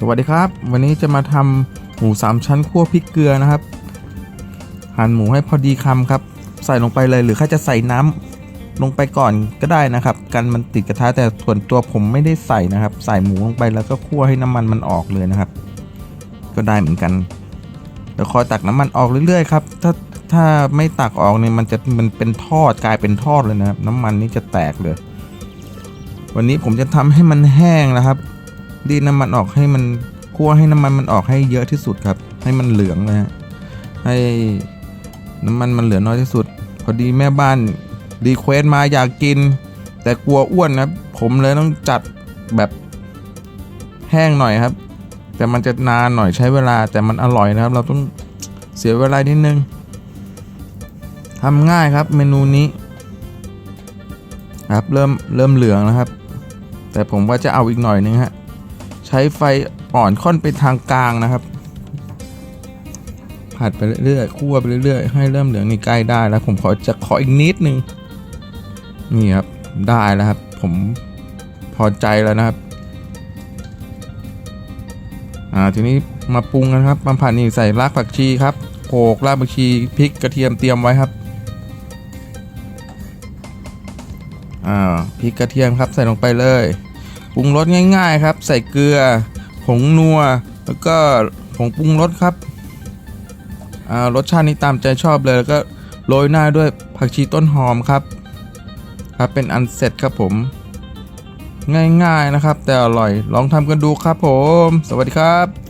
สวัสดีครับ วันนี้จะมาทำหมูสามชั้นคั่วพริกเกลือนะครับ หั่นหมูให้พอดีคำครับ ใส่ลงไปเลยหรือใครจะใส่น้ำลงไปก่อนก็ได้นะครับ กันมันติดกระทะแต่ส่วนตัวผมไม่ได้ใส่นะครับ ใส่หมูลงไปแล้วก็คั่วให้น้ำมันมันออกเลยนะครับ ก็ได้เหมือนกันเดี๋ยวคอยตักน้ำมันออกเรื่อยๆครับถ้าถ้าไม่ตักออกเนี่ยมันจะมันเป็นทอดกลายเป็นทอดเลยนะครับ น้ำมันนี่จะแตกเลย วันนี้ผมจะทำให้มันแห้งนะครับ รีดน้ำมันออกให้มันคั่วให้น้ำมันมันออกให้เยอะที่สุดครับ ให้มันเหลืองนะฮะให้น้ำมันมันเหลือน้อยที่สุด พอดีแม่บ้านรีเควสมาอยากกิน แต่กลัวอ้วนนะครับผมเลยต้องจัดแบบแห้งหน่อยครับ แต่มันจะนานหน่อยใช้เวลาแต่มันอร่อยนะครับ เราต้องเสียเวลานิดนึงทำง่ายครับเมนูนี้ครับเริ่มเริ่มเหลืองแล้วครับ แต่ผมว่าจะเอาอีกหน่อยนึงฮะ ใช้ไฟอ่อนค่อนไปทางกลางนะครับ ผัดไปเรื่อยๆคั่วไปเรื่อยๆ ให้เริ่มเหลืองนี่ใกล้ได้แล้ว ผมขอจะขออีกนิดนึงนี่ครับได้แล้วครับ ผมพอใจแล้วนะครับอ่าทีนี้มาปรุงกันครับมาผัดนี่ใส่รากผักชีครับโขลกรากผักชีพริกกระเทียมเตรียมไว้ครับอ่าพริกกระเทียมครับใส่ลงไปเลย รุงรสง่ายๆครับ ใส่เกลือ ผงนัว แล้วก็ผงปรุงรสครับอ่ารสชาตินี้ตามใจชอบเลยแล้วก็โรยหน้าด้วยผักชีต้นหอมครับ ครับเป็นอันเสร็จครับผม ง่ายๆนะครับ แต่อร่อยลองทำกันดูครับผม สวัสดีครับ